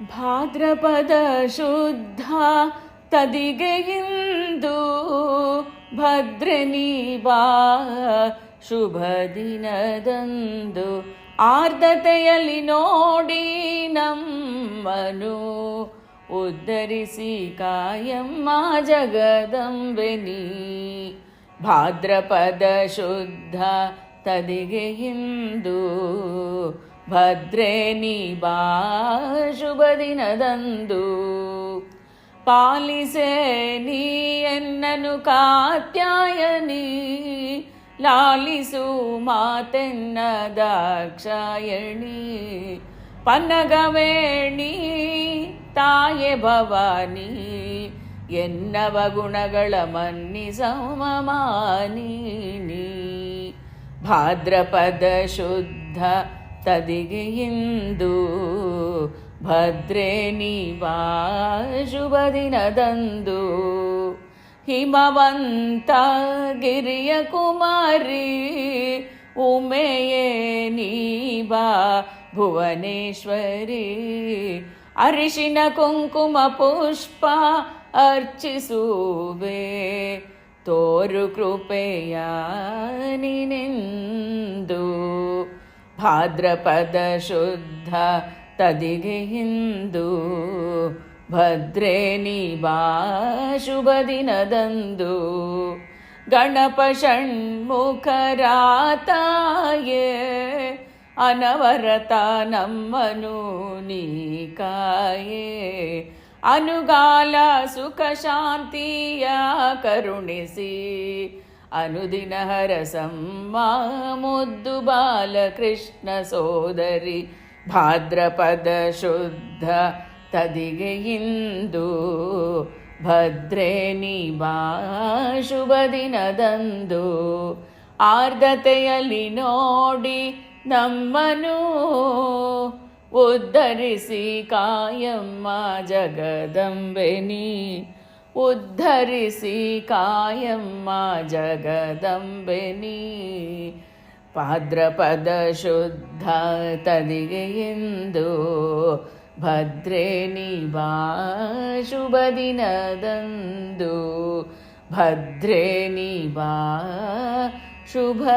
ಭಾದ್ರಪದ ಶುದ್ಧ ತದಿಗೆಯಿಂದು ಭದ್ರ ನೀವಾ ಶುಭ ದಿನದಂದು ಆರ್ದ್ರತೆಯಲ್ಲಿ ನೋಡಿ ನಮ್ಮನು ಉದ್ಧರಿಸಿ ಕಾಯಮ್ಮ ಜಗದಂಬೆನಿ ಭಾದ್ರಪದ ಶುದ್ಧ ತದಿಗೆಯಿಂದು ಭದ್ರೇ ನೀ ಬಾ ಶುಭ ದಿನದಂದು. ಪಾಲಿಸೆ ನೀ ಎನ್ನನು ಕಾತ್ಯಾಯನಿ. ಲಾಲಿಸು ಮಾತೆನ್ನ ದಾಕ್ಷಾಯಣಿ ಪನ್ನಗವೇಣಿ ತಾಯೆ ಭವಾನಿ. ಎನ್ನವ ಗುಣಗಳ ಮನ್ನಿಸಮಮಾನಿ ಭಾದ್ರಪದ ಶುದ್ಧ ತದಿಗೆಯಿಂದು ಭದ್ರೇ ನೀ ಬಾ ಶುಭ ದಿನದಂದು ಹಿಮವಂತ ಗಿರಿಯ ಕುಮಾರಿ ಉಮೆಯೇ ನೀ ಬಾ ಭುವನೇಶ್ವರಿ ಅರಿಶಿನ ಕುಂಕುಮ ಪುಷ್ಪ ಅರ್ಚಿಸುವೆ ತೋರು ಕೃಪೆಯ ನಿನೆಂದು ಭಾದ್ರಪದ ಶುದ್ಧ ತದಿಗೆ ಹಿಂದೂ ಭದ್ರೆ ಬಾ ಶುಭ ದಿನದಂದು ಗಣಪ ಷಣ್ಮುಖರಾತಾಯೇ ಅನವರತ ನಮ್ಮನು ನೀಕಾಯೇ. ಅನುಗಾಲ ಸುಖ ಶಾಂತಿಯ ಕರುಣಿಸಿ ಅನುದಿನ ಹರಸಮ್ಮ ಮುದ್ದು ಬಾಲಕೃಷ್ಣ ಸೋದರಿ. ಭಾದ್ರಪದ ಶುದ್ಧ ತದಿಗೆಯಿಂದು ಭದ್ರೇ ನೀ ಬಾ ಶುಭ ದಿನದಂದು. ಆರ್ಧತೆಯಲ್ಲಿ ನೋಡಿ ನಮ್ಮನು. ಉದ್ಧರಿಸಿ ಕಾಯಮ್ಮ ಜಗದಂಬೆನಿ. ಉದ್ಧರಿಸಿ ಕಾಯಮ್ಮ ಜಗದಂಬಿನಿ. ಪಾದ್ರಪದ ಶುದ್ಧ ತದಿಗೆ ಭದ್ರೇ ನೀ ಬಾ ಶುಭ ದಿನದಂದು. ಭದ್ರೇ ನೀ ಬಾ ಶುಭ